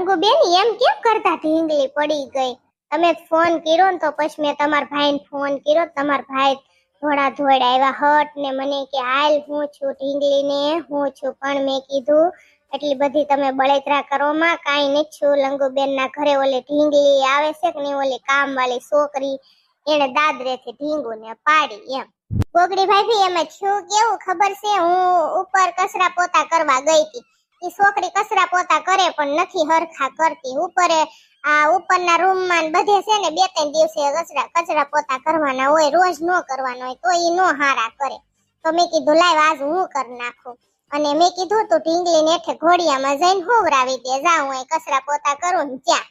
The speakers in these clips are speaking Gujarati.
લંગુબેન એમ કેમ કરતા ઢીંગલી પડી ગઈ? તમે ફોન કર્યો ને તો પછી મેં તમારા ભાઈને ફોન કર્યો તમારા ભાઈ ધોળા ધોળ આવ્યા હટ ને મને કે, હાલ હું છું ઢીંગલી ને હું છું. પણ મેં કીધું એટલી બધી તમે બળેતરા કરો માં, કાંઈ નહીં છું લંગુબેન ના ઘરે ઓલી ઢીંગલી આવે છે કે નહીં, ઓલી કામ વાળી છોકરી, એને દાદરેથી ઢીંગુ ને પાડી એમ. ગોગડી ભાભી એમાં છું કેવું ખબર છે? હું ઉપર કચરા પોતા કરવા ગઈ હતી. છોકરી કસરા પોતા કરે પણ નથી હરખા કરતી. ઉપર આ ઉપરના રૂમમાં બધે છે ને બે ત્રણ દિવસે કચરા કચરા પોતા કરવાના હોય, રોજ નો કરવાનો હોય, તો ઈ નો હારા કરે. તો મેં કીધું લાવ આજ હું કરી નાખું. અને મેં કીધું, તું ઢીંગલી નેઠે ઘોડિયામાં જઈને હોવરાવી દે જાઉં હોય કચરા પોતા કરું ને ત્યાં.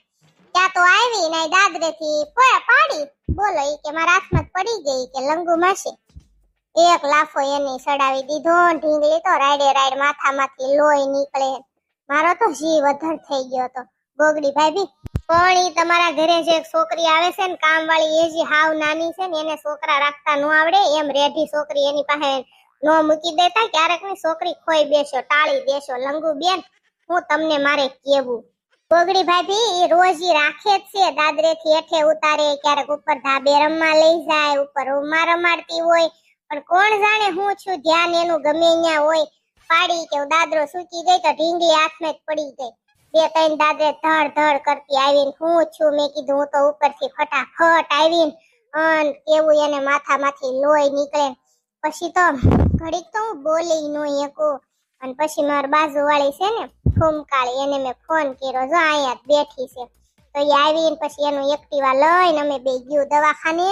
ત્યાં તો આવી ને દાદરેથી પાડી. બોલો કે મારા હાથમાં પડી ગઈ કે લંગુ માસી. એક લાફો એને સડાવી દીધો ઢીંગલી તો રાયડે રાયડ માથામાંથી લોહી નીકળે. મારો તો જીવ અધર થઈ ગયો હતો. ગોગડી ભાભી, પણ ઈ તમારા ઘરે જે એક છોકરી આવે છે ને કામ વાળી એ જે હાવ નાની છે ને, એને છોકરા રાખતા ન આવડે. એમ રેઢી છોકરી એની પાસે નો મૂકી દેતા. ક્યારેકની છોકરી ખોઈ બેસો ટાળી દેશો લંગુ બેન, હું તમને મારે કેવું? ગોગડી ભાભી એ રોજ ઈ રાખે જ છે. દાદરે થી હેઠે ઉતારે, ક્યારેક ઉપર ધાબે રમવા લઈ જાય, ઉપર રૂમમાં રમાડતી હોય. પણ કોણ જાણે હું છું? ધ્યાન એનું ગમે અહીંયા હોય. પાડી કે દાદરો સૂકી ગઈ તો ઢીંગલી હાથમાં જ પડી ગઈ. બે ત્રણ દાદરે ધડ ધડ કરતી આવીને હું છું? મેં કીધું હું તો ઉપરથી ફટાફટ આવીને અન કેવું એને માથામાંથી લોહી નીકળે. પછી તો ઘડીક તો હું બોલી નો એકું અને પછી મારી બાજુવાળી છે ને, ફૂમકાળી, એને મેં ફોન કર્યો. જો અહીંયા બેઠી છે. તો એ આવીને પછી એનું એક્ટિવા લઈને અમે બે ગયું દવાખાને.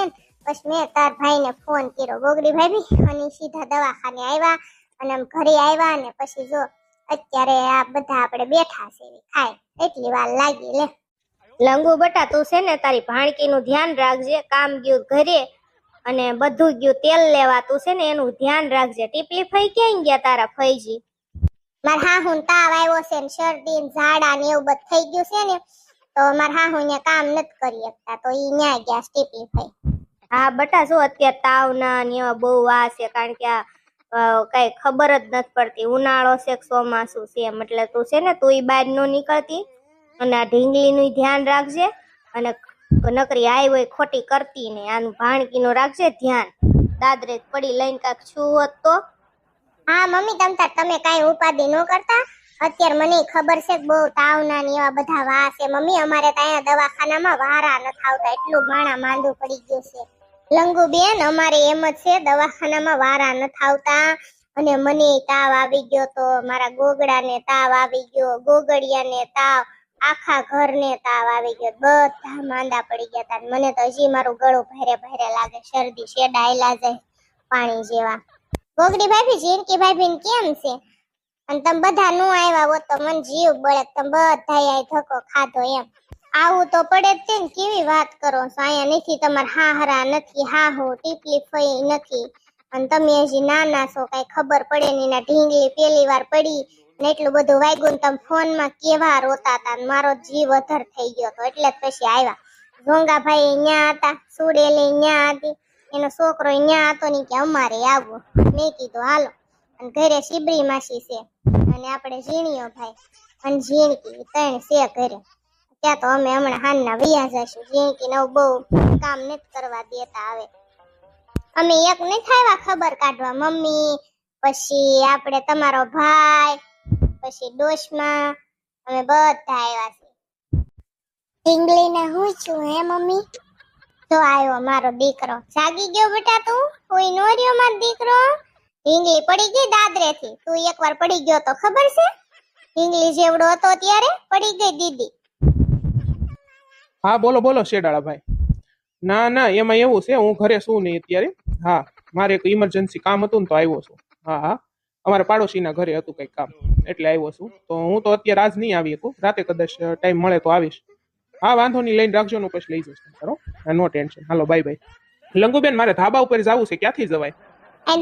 પછી મેં તાર ભાઈને ફોન કર્યો. ગોગડી ભાભી, અને સીધા દવાખાને આવ્યા અને આમ ઘરે આવ્યા અને પછી જો અત્યારે આ બધા આપણે બેઠા છે ખાય એટલી વાર લાગી લે. લંગુ બટા, તું છે ને તારી ભાણકીનું ધ્યાન રાખજે, કામ ગયું ઘરે, અને બધું ગયું તેલ લેવા, તું છે ને એનું ધ્યાન રાખજે. ટીપલી ફઈ ક્યાં ગયા તારા ફઈજી? માર હાહુન તાવ આવ્યો છે, ને શરદી, ને ઝાડા, ને એવું બધું થઈ ગયું છે ને, તો માર હા હું કામ નથી કરી શકતા, તો ઈ ન્યા ગયા ટીપલી ફઈ. હા, બટા શું અત્યારે તાવના ને એવા બહુ વા છે, કારણ કે આ કઈ ખબર જ નથી પડતી. ઉનાળો છે ચોમાસું છે એમ. એટલે તું છે ને, તું બહાર નો નીકળતી અને આ ઢીંગલીનું ધ્યાન રાખજે અને નકરી આવી હોય ખોટી કરતી ને આનું ભાણકીનું રાખજે ધ્યાન. દાદરે પડી લઈને કાંક છું તો. હા, મમ્મી, તમ તમે કાંઈ ઉપાધિ ન કરતા. અત્યારે મને ખબર છે બહુ તાવના ને એવા બધા વા છે. મમ્મી, અમારે ત્યાં દવાખાનામાં વારા નથી આવતા. એટલું ભાણા માંદું પડી ગયું છે. લંગુ બેન અમારે એમ જ છે, દવાખાનામાં વારા નથી આવતા અને મને તાવ આવી ગયો તો મારા ગોગડાને તાવ આવી ગયો, ગોગડિયાને તાવ, આખા ઘરને તાવ આવી ગયો. બધા માંદા પડી ગયા હતા મને તો હજી મારું ગળું ભરે ભરે લાગે, શરદી શેડાયેલા જાય પાણી જેવા. ગોગડી ભાભી જીનકી ભાભી કેમ છે? અને તમે બધા નો આવ્યા હોત તો મને જીવ બળે, તમે બધા ધક્કો ખાધો એમ. આવું તો પડે જ છે ને કેવી વાત કરો અહીંયા નથી, તમારા હાહરા નથી, હાહુ, ટીપલી ફઈ નથી. અને તમે હજી નાના છો, કઈ ખબર પડે નહીં, ના ઢીંગલી પેલી વાર પડી ને એટલું બધું વાગ્યું ને તમે ફોનમાં કેવા રોતા હતા મારો જીવ અધર થઈ ગયો તો એટલે જ પછી આવ્યા. ગોંગાભાઈ ન્યા હતા, સુડેલી ન્યા હતી, એનો છોકરો ન્યા હતો ને કે અમારે આવવું મેં કીધું, હાલો. અને ઘરે શિબરી માસી છે. અને આપણે ઝીણીયો ભાઈ અને ઝીણકી ત્રણ છે ઘરે. ત્યાં તો અમે હમણાં હાનના વૈયા જશું ઝીણકી નવ બહુ કામ નથી કરવા દેતા આવે અમે એક નથી થાય ખબર કાઢવા મમ્મી પછી આપણે તમારો ભાઈ પછી ડોશમાં અમે બધા આવ્યા છે ઢીંગલીને હું છું હે મમ્મી? જો આવ્યો મારો દીકરો. જાગી ગયો બેટા તું? કોઈ નો રહ્યો મારો દીકરો? ઢીંગલી પડી ગઈ દાદરેથી. તું એકવાર પડી ગયો તો ખબર છે? ઢીંગલી જેવડો હતો ત્યારે પડી ગઈ દીદી. હા, બોલો બોલો શેડાળા ભાઈ. ના ના, એમાં એવું છે, હું ઘરે છું નહીં અત્યારે. હા, મારે એક ઇમરજન્સી કામ હતું ને તો આવ્યો છું. હા હા. અમારા પાડોશીના ઘરે હતું કંઈક કામ, એટલે આવ્યો છું. તો હું તો અત્યારે આજ નહીં આવી શકું. રાતે કદાચ ટાઈમ મળે તો આવીશ. હા, વાંધો નહીં, લઈને રાખજો ને પછી લઈ જઈશ. કરો નો ટેન્શન. હાલો બાય બાય લંગુબેન, મારે ધાબા ઉપર જવું છે, ક્યાંથી જવાય?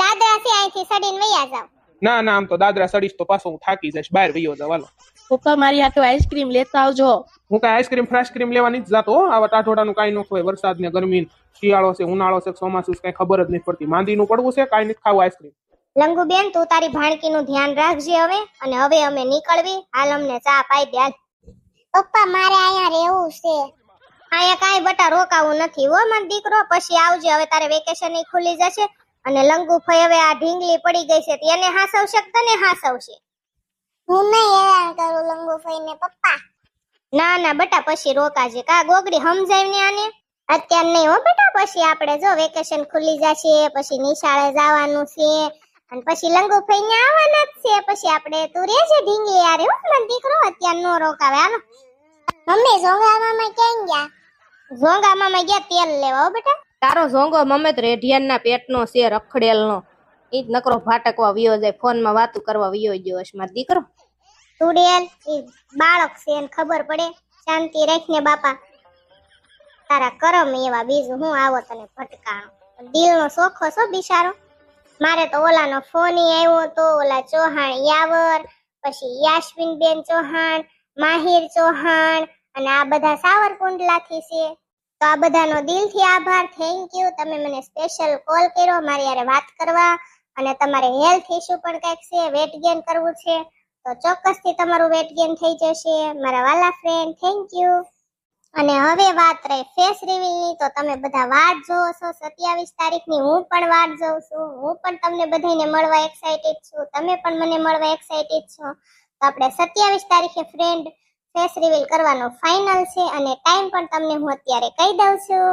દાદરા છે અહીંથી સડીને વૈયા જાવ ના ના આમ તો દાદરા સડીશ તો પાછો હું થાકી જઈશ બહાર વયો જાવ હાલો. પપ્પા મારી હાટુ આઈસ્ક્રીમ લેતા આવજો. હું કઈ આઈસ્ક્રીમ ફ્રાઈસ્ક્રીમ લેવા નથી જતો હો. આવા ટાઢોડાનું કાંઈ ન ખવાય વરસાદ ને ગરમી શિયાળો છે ઉનાળો છે ચોમાસું છે કાંઈ ખબર જ નથી પડતી. માંદીનું પડવું છે કાંઈ નથી ખાવું આઈસ્ક્રીમ લંગુબેન તું તારી ભાણકીનું ધ્યાન રાખજે હવે અને હવે અમે નીકળવી હાલ અમને ચા પાઈ દે પપ્પા મારે અહીંયા રહેવું છે. અહીંયા કાંઈ બટા રોકાવું નથી હો મન દીકરો. પછી આવજે હવે તારે વેકેશન ખુલી જશે. અને લંગુ ફઈ હવે આ ઢીંગલી પડી ગઈ છે એને હાસવશે કે તને હાસવશે? હું નહીં હેરાન કરું લંગુ ફઈને પપ્પા. ના ના બટા પછી રોકાજે. કા ગોગડી સમજાવી ને આને? અત્યારે નહીં હો બેટા પછી આપણે જો વેકેશન ખુલી જશે પછી નિશાળે જવાનું છે અને પછી લંગુ ફઈને આવવાના જ છે પછી આપણે તું રહેજે ઢીંગલી યારે હો મન દીકરો અત્યારે નો રોકાવે. હાલો. મમ્મી ઝોંગા મામા ક્યાં ગયા? ઝોંગા મામા ગયા તેલ લેવા હો બેટા. તારો ઝોંગો મમે તો રેઢિયાના પેટનો છે, રખડેલનો. ઈ જ નકરો ભાટકવા વિયો જાય, ફોનમાં વાતું કરવા વિયો ગયો હશે મારો દીકરો. તુડેલ ઈ બાળક છે એને ખબર પડે. શાંતિ રાખને બાપા, તારા કરમ એવા બીજું હું આવો તને ભટકાણો. દિલનો સોખો છો બિચારો. મારે તો ઓલાનો ફોન આવ્યો તો ઓલા ચૌહાણ યાવર, પછી યાશ્વિન બેન ચૌહાણ, માહિર ચૌહાણ, અને આ બધા સાવરકુંડલાથી છે. તો આ બધાનો દિલથી આભાર. થેન્ક યુ તમે મને સ્પેશિયલ કોલ કર્યો. મારી યારે વાત કરવા અને તમારે હેલ્થ ઇશ્યુ પણ કંઈક છે વેટ ગેઇન કરવું છે, તો ચોક્કસથી તમારું વેટ ગેઇન થઈ જશે. મારા વાલા ફ્રેન્ડ થેન્ક યુ અને હવે વાત રહી ફેસ રિવીલની તો તમે બધા વાટ જોવો છો. સત્યાવીસ તારીખની હું પણ વાટ જોઉં છું. હું પણ તમને બધાને મળવા એક્સાઇટેડ છું. તમે પણ મને મળવા એક્સાઇટેડ છો. તો આપણે સત્યાવીસ તારીખે ફ્રેન્ડ ફેસ રિવીલ કરવાનો ફાઇનલ છે અને ટાઈમ પણ તમને હું અત્યારે કહી દઉં છું.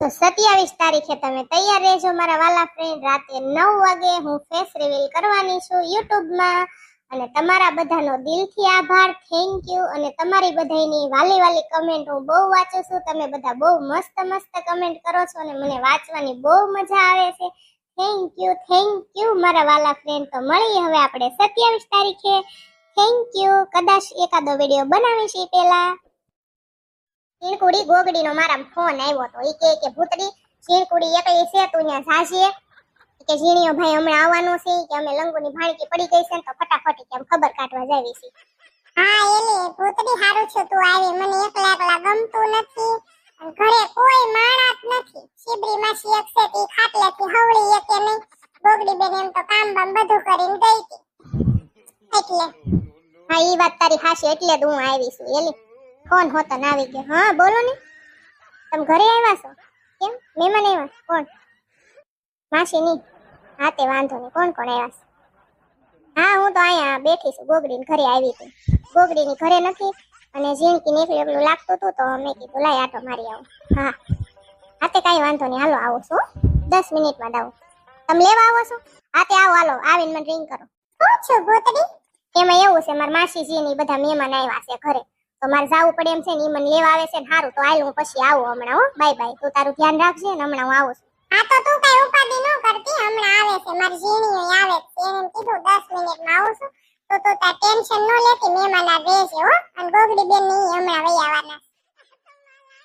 તો સત્યાવીસ તારીખે તમે તૈયાર રહેજો મારા વાલા ફ્રેન્ડ રાતે નવ વાગે હું ફેસ રિવીલ કરવાની છું યુટ્યુબમાં. અને તમારા બધાનો દિલથી આભાર. થેન્ક યુ અને તમારી બધાની વાલી વાલી કમેન્ટ હું બહુ વાંચું છું. તમે બધા બહુ મસ્ત મસ્ત કમેન્ટ કરો છો અને મને વાંચવાની બહુ મજા આવે છે. થેન્ક યુ થેન્ક યુ મારા વાલા ફ્રેન્ડ તો મળીએ હવે આપણે સત્યાવીસ તારીખે. થેન્ક યુ કદાચ એકાદો વીડિયો બનાવીશ એ પહેલા. ચીણકુડી ગોગડીનો મારા ફોન આવ્યો તો એ કે કે, ભૂતડી ચીણકુડી એકલી છે, તું ત્યાં જાશે કે ઝીણીઓ ભાઈ, હમણાં આવવાનું છે. કે અમે લંગુની ભાણકી પડી ગઈ છે તો ફટાફટ કેમ ખબર કાઢવા જાવી છે. હા, એલી, ભૂતડી હારું છે, તું આવી. મને એકલા એકલા ગમતું નથી. ઘરે કોઈ માણસ નથી. શિબરી માસી એક છે, તે ખાટલે થી હવળી એકે નહીં. ગોગડી બેન એમ તો કામ બામ બધું કરીને ગઈ હતી એટલે હા એ વાત તારી હાશી એટલે હું આવી છું. એલી, ફોન હોતો ને આવી ગયો. હા, બોલો ને. તમે ઘરે આવ્યા છો? કેમ? મહેમાન આવ્યા કોણ? માસી ની. હા, તે વાંધો નહીં. કોણ કોણ આવ્યા છે? હા, હું તો અહીંયા બેઠી છું, ગોગડીને ઘરે આવી હતી. ગોગડીની ઘરે નથી અને ઝીણકી નીકળી એટલું લાગતું હતું તો મેં કીધું, લાય આટો મારી આવું. હા. હા, તે કાંઈ વાંધો નહીં. હાલો, આવો છો દસ મિનિટમાં આવો. તમે લેવા આવો છો? હા, તે આવો, હાલો. આવીને મને રિંગ કરો. શું છો, ભૂતડી? એમાં એવું છે મારા માસીજી ને બધા મહેમાન આવ્યા છે ઘરે. તો મારે જવું પડે એમ છે ને એ મને લેવા આવે છે ને સારું તો હાલ હું પછી આવું હમણાં હો. Bye bye. તું તારું ધ્યાન રાખજે ને હમણાં હું આવું છું. હા તો તું કઈ ઉપાધિ ન કરતી હમણાં આવે છે. મારી ઝીણીઓ આવે છે. એને કીધું 10 મિનિટમાં આવું છું. તો તું તાર ટેન્શન ન લેતી મહેમાન આ છે હો. અને ગોગડી બેનની હમણાં વઈ આવવાના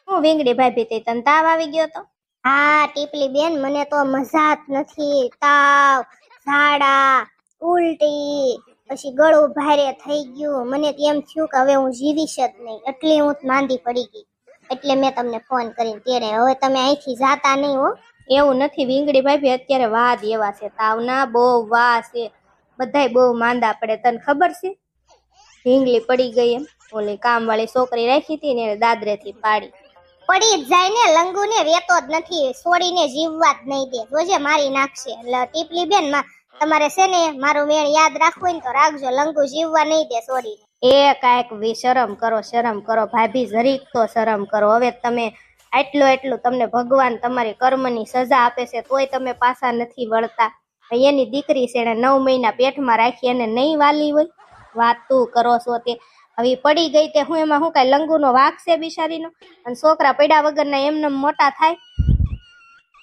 હું વીંગડી ભાભી તે તને તાવ આવી ગયો તો? હા ટીપલી બેન મને તો મજા જ નથી. તાવ ઝાડા ઉલટી. પછી ગળું ભારે થઈ ગયું. મને તો એમ થયું કે હવે હું જીવીશ જ નહીં. એટલી હું માંદી પડી ગઈ. એટલે મેં તમને ફોન કરીને ત્યારે હવે તમે અહીંથી જાતા નહીં હો. એવું નથી વીંગડી ભાભી અત્યારે વાદ એવા છે. તાવના બહુ વા છે. બધાય બહુ માંદા પડે. તને ખબર છે? ઢીંગલી પડી ગઈ એમ. ઓલી કામવાળી છોકરી રાખી હતી ને એને દાદરેથી પાડી. પડી જ જાય ને લંગુ ને વેતો જ નથી. છોડીને જીવવા જ નહીં દે. જોજે મારી નાખશે. એટલે ટીપલી બેનમાં તમારે છે ને મારું મેળ યાદ રાખવું ને તો રાખજો. લંગુ જીવવા નહીં દે છોડીને એ કાંઈક શરમ કરો શરમ કરો ભાભી જરીક તો શરમ કરો. હવે તમે આટલું એટલું તમને ભગવાન તમારી કર્મની સજા આપે છે તોય તમે પાછા નથી વળતા. એની દીકરી છે એને નવ મહિના પેટમાં રાખી એને નહીં વાલી હોય. વાત તું કરો છો તે. હવે પડી ગઈ તે હું એમાં હું કાંઈ લંગુનો વાક છે બિચારીનો? અને છોકરા પડ્યા વગરના એમને મોટા થાય.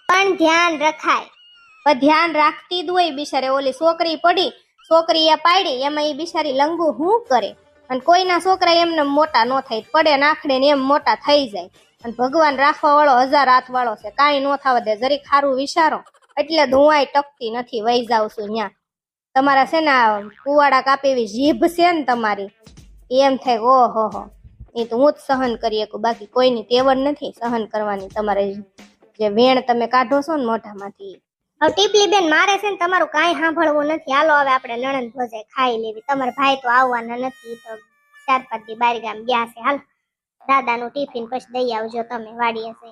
પણ ધ્યાન રખાય. પણ ધ્યાન રાખતી જ હોય બિચારે. ઓલી છોકરી પડી છોકરી એ પાડી, એમાં એ બિચારી લંગુ શું કરે? અને કોઈના છોકરા એમને મોટા ન થાય, પડે નાખડે ને એમ મોટા થઈ જાય. અને ભગવાન રાખવા વાળો હજાર હાથ વાળો છે, કાંઈ ન થવા દે જરી ખારું વિચારો. એટલે ધુવાય ટકતી નથી વહી જાઉં છું ત્યાં તમારા છે ને કુવાડા એવી જીભ છે ને તમારી. એમ થાય, ઓહો હો. એ તો હું જ સહન કરી શકું, બાકી કોઈની તેવડ નથી સહન કરવાની તમારે. જે વેણ તમે કાઢો છો ને મોઢામાંથી. હવે ટીપલી બેન મારે છે ને તમારું કાંઈ સાંભળવું નથી. હાલો હવે આપણે નણંદ ભોજે ખાઈ લેવી. તમારા ભાઈ તો આવવાના નથી તો ચાર પાંચ દી બાર ગામ ગયા છે. હાલ દાદાનું ટિફિન પછી દઈ આવજો તમે વાડીએ છે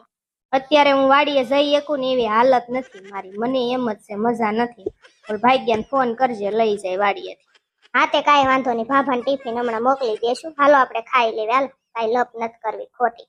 અત્યારે હું વાડીએ જઈ શકું ને એવી હાલત નથી મારી. મને એમ જ છે મજા નથી. પણ ભાગ્યાને ફોન કરજે લઈ જાય વાડીએથી. હા તે કાંઈ વાંધો નહીં. ભાભાને ટિફિન હમણાં મોકલી દેશું. હાલો આપણે ખાઈ લેવી. હાલ કાંઈ લપ નથી કરવી ખોટી.